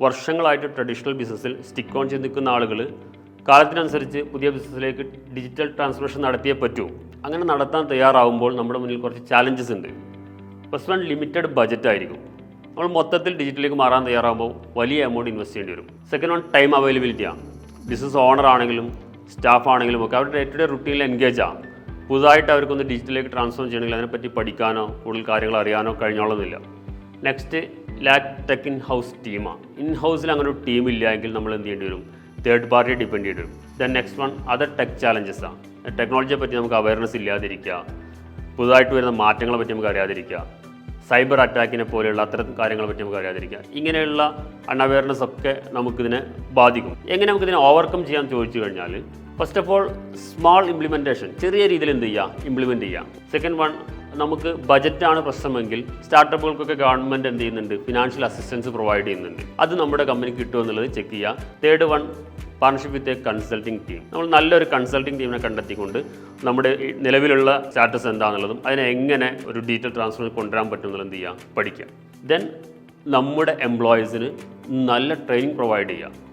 വർഷങ്ങളായിട്ട് ട്രഡീഷണൽ ബിസിനസ്സിൽ stick on ചെയ്ത് നിൽക്കുന്ന ആളുകൾ കാലത്തിനനുസരിച്ച് പുതിയ ബിസിനസ്സിലേക്ക് ഡിജിറ്റൽ ട്രാൻസ്ഫർമേഷൻ നടത്തിയേ പറ്റൂ. അങ്ങനെ നടത്താൻ തയ്യാറാവുമ്പോൾ നമ്മുടെ മുന്നിൽ കുറച്ച് ചാലഞ്ചസ് ഉണ്ട്. ഫസ്റ്റ് വൺ ലിമിറ്റഡ് ബജറ്റ് ആയിരിക്കും. നമ്മൾ മൊത്തത്തിൽ ഡിജിറ്റലിലേക്ക് മാറാൻ തയ്യാറാകുമ്പോൾ വലിയ എമൗണ്ട് ഇൻവെസ്റ്റ് ചെയ്യേണ്ടി വരും. സെക്കൻഡ് വൺ ടൈം അവൈലബിലിറ്റി അവൈലബിലിറ്റിയാണ് ബിസിനസ് ഓണർ ആണെങ്കിലും സ്റ്റാഫ് ആണെങ്കിലും ഒക്കെ അവരുടെ ഡേ ടു ഡേ റുട്ടീനിൽ എൻഗേജ് ആണ് പുതുതായിട്ട് അവർക്കൊന്ന് ഡിജിറ്റലിലേക്ക് ട്രാൻസ്ഫോം ചെയ്യണമെങ്കിൽ അതിനെപ്പറ്റി പഠിക്കാനോ കൂടുതൽ കാര്യങ്ങൾ അറിയാനോ കഴിഞ്ഞോളുന്നില്ല. Next lack tech in house ടീമാണ്. ഇൻ ഹൗസിൽ അങ്ങനെ ഒരു ടീം ഇല്ല എങ്കിൽ നമ്മൾ എന്ത് ചെയ്യേണ്ടി വരും? തേർഡ് പാർട്ടി ഡിപ്പെൻഡ് ചെയ്യേണ്ടി വരും. Then next one other tech challenges ആണ്. ടെക്നോളജിയെ പറ്റി നമുക്ക് അവയർനെസ് ഇല്ലാതിരിക്കുക. പുതുതായിട്ട് വരുന്ന മാറ്റങ്ങളെ പറ്റി നമുക്ക് അറിയാതിരിക്കുക. സൈബർ അറ്റാക്കിനെ പോലെയുള്ള അത്തരം കാര്യങ്ങളെ പറ്റി നമുക്ക് അറിയാതിരിക്കുക. ഇങ്ങനെയുള്ള അൺഅവയർനെസ് ഒക്കെ നമുക്കിതിനെ ബാധിക്കും. എങ്ങനെ നമുക്കിതിനെ ഓവർകം ചെയ്യാൻ ചോദിച്ചു കഴിഞ്ഞാൽ first of all small implementation ചെറിയ രീതിയിൽ എന്ത് ചെയ്യുക? ഇംപ്ലിമെന്റ് ചെയ്യുക. സെക്കൻഡ് വൺ നമുക്ക് ബജറ്റാണ് പ്രശ്നമെങ്കിൽ സ്റ്റാർട്ടപ്പുകൾക്കൊക്കെ ഗവൺമെന്റ് എന്ത് ചെയ്യുന്നുണ്ട്? ഫിനാൻഷ്യൽ അസിസ്റ്റൻസ് പ്രൊവൈഡ് ചെയ്യുന്നുണ്ട്. അത് നമ്മുടെ കമ്പനിക്ക് കിട്ടുമോ എന്നുള്ളത് ചെക്ക് ചെയ്യുക. Third one partnership with a consulting team നമ്മൾ നല്ലൊരു കൺസൾട്ടിംഗ് ടീമിനെ കണ്ടെത്തിക്കൊണ്ട് നമ്മുടെ നിലവിലുള്ള സ്റ്റാറ്റസ് എന്താണെന്നുള്ളതും അതിനെ എങ്ങനെ ഒരു ഡീറ്റെയിൽ ട്രാൻസ്ഫർ കൊണ്ടുവരാൻ പറ്റും എന്നുള്ളത് എന്ത് ചെയ്യുക? പഠിക്കുക. ദെൻ നമ്മുടെ എംപ്ലോയീസിന് നല്ല ട്രെയിനിങ് പ്രൊവൈഡ് ചെയ്യുക.